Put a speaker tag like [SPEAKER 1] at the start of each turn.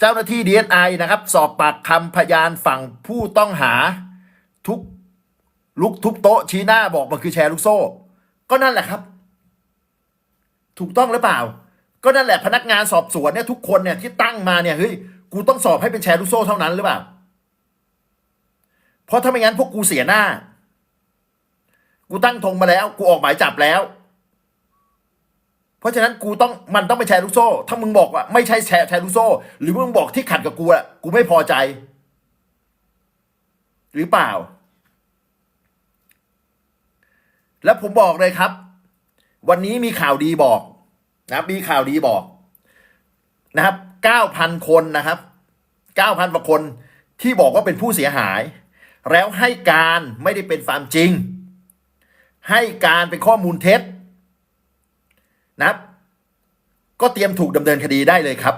[SPEAKER 1] เจ้าหน้าที่ DSI นะครับ สอบปากคำพยานฝั่งผู้ต้องหา ทุกลุกทุบโต๊ะชี้หน้าบอกมันคือแชร์ลูกโซ่ ก็นั่นแหละครับ ถูกต้องหรือเปล่า ก็นั่นแหละพนักงานสอบสวนเนี่ยทุกคนเนี่ยที่ตั้งมาเนี่ยเฮ้ยกูต้องสอบให้เป็นแชร์ลูกโซ่เท่านั้นหรือเปล่า เพราะถ้าไม่งั้นพวกกูเสียหน้า กูตั้งธงมาแล้ว กูออกหมายจับแล้ว เพราะฉะนั้นกูต้องมันต้องเป็นแชร์ลูกโซ่ ถ้ามึงบอกว่าไม่ใช่แชร์แชร์ลูกโซ่ หรือมึงบอกที่ขัดกับกูอะกูไม่พอใจ หรือเปล่า แล้วผมบอกเลยครับ วันนี้มีข่าวดีบอกนะครับมีข่าวดีบอกนะครับเก้าพันคนนะครับเก้าพันกว่าคนที่บอกว่าเป็นผู้เสียหาย แล้วให้การไม่ได้เป็นความจริง ให้การเป็นข้อมูลเท็จ นะครับ ก็เตรียมถูกดำเนินคดีได้เลยครับ